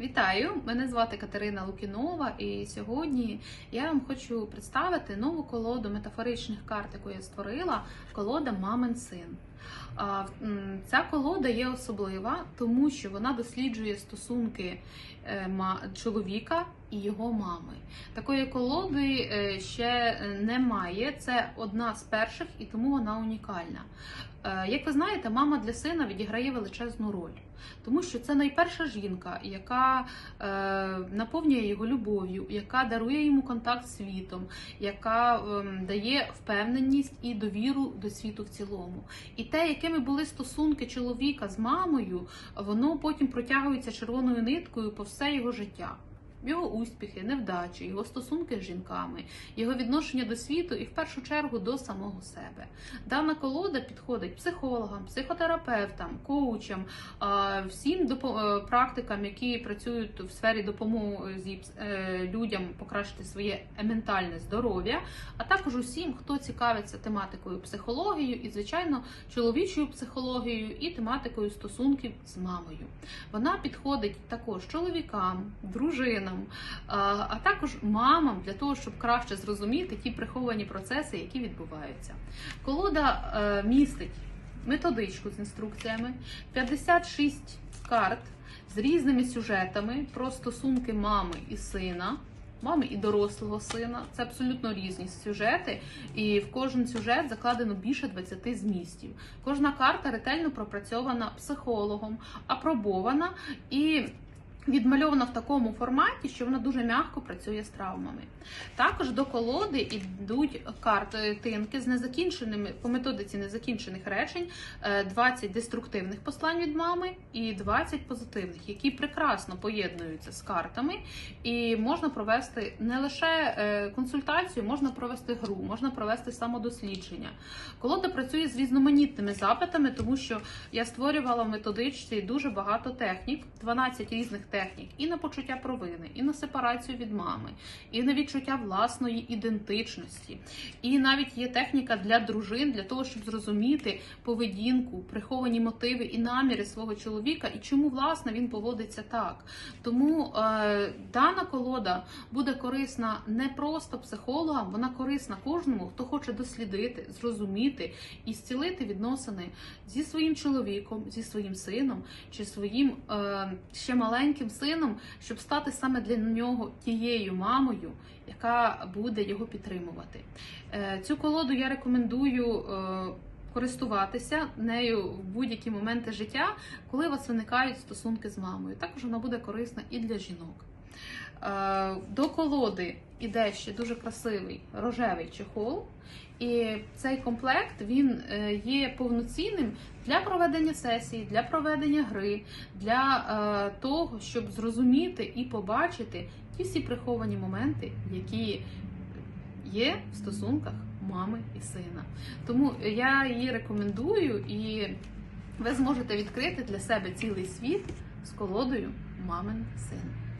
Вітаю! Мене звати Катерина Лукінова, і сьогодні я вам хочу представити нову колоду метафоричних карт, яку я створила колода Мамин син. Ця колода є особлива, тому що вона досліджує стосунки е, чоловіка і його мами. Такої колоди е, ще немає. Це одна з перших, і тому вона унікальна. Е, Як ви знаєте, мама для сина відіграє величезну роль, тому що це найперша жінка, яка е, наповнює його любов'ю, яка дарує йому контакт з світом, яка ем, дає впевненість і довіру до світу в цілому. І те, якими були стосунки чоловіка з мамою, воно потім протягується червоною ниткою по все його життя. Його успіхи, невдачі, його стосунки з жінками, його відношення до світу і в першу чергу до самого себе. Дана колода підходить психологам, психотерапевтам, коучам, всім е, практикам, які працюють в сфері допомоги е, людям покращити своє ментальне здоров'я, а також усім, хто цікавиться тематикою психологією і, звичайно, чоловічою психологією і тематикою стосунків з мамою. Вона підходить також чоловікам, дружинам, а а також мамам для того, щоб краще зрозуміти ті приховані процеси, які відбуваються. Колода е, містить методичку з інструкціями, 56 карт з різними сюжетами про стосунки мами і сина. Мами і дорослого сина це абсолютно різні сюжети, і в кожен сюжет закладено більше 20 змістів. Кожна карта ретельно пропрацьована психологом, апробована і відмальована в такому форматі, що вона дуже м'яко працює з травмами. Також до колоди йдуть картинки з незакінченими по методиці незакінчених речень, е, 20 деструктивних послань від мами і 20 позитивних, які прекрасно поєднуються з картами, і можна провести не лише е, консультацію, можна провести гру, можна провести самодослідження. Колода працює з різноманітними запитами, тому що я створювала в методичці дуже багато технік, 12 різних технік, і на почуття провини, і на сепарацію від мами, і на відчуття власної ідентичності. І навіть є техніка для дружин, для того, щоб зрозуміти поведінку, приховані мотиви і наміри свого чоловіка, і чому власне він поводиться так. Тому е, дана колода буде корисна не просто психологам, вона корисна кожному, хто хоче дослідити, зрозуміти і зцілити відносини зі своїм чоловіком, зі своїм сином чи своїм е, ще маленьким сином, щоб стати саме для нього тією мамою, яка буде його підтримувати. Е, цю колоду я рекомендую. Е, Користуватися нею в будь-які моменти життя, коли у вас виникають стосунки з мамою. Також вона буде корисна і для жінок. Е, До колоди іде ще дуже красивий рожевий чехол, і цей комплект він е, є повноцінним для проведення сесії, для проведення гри, для е, того, щоб зрозуміти і побачити ті всі приховані моменти, які є в стосунках мами і сина. Тому я її рекомендую, і ви зможете відкрити для себе цілий світ з колодою Мамин син.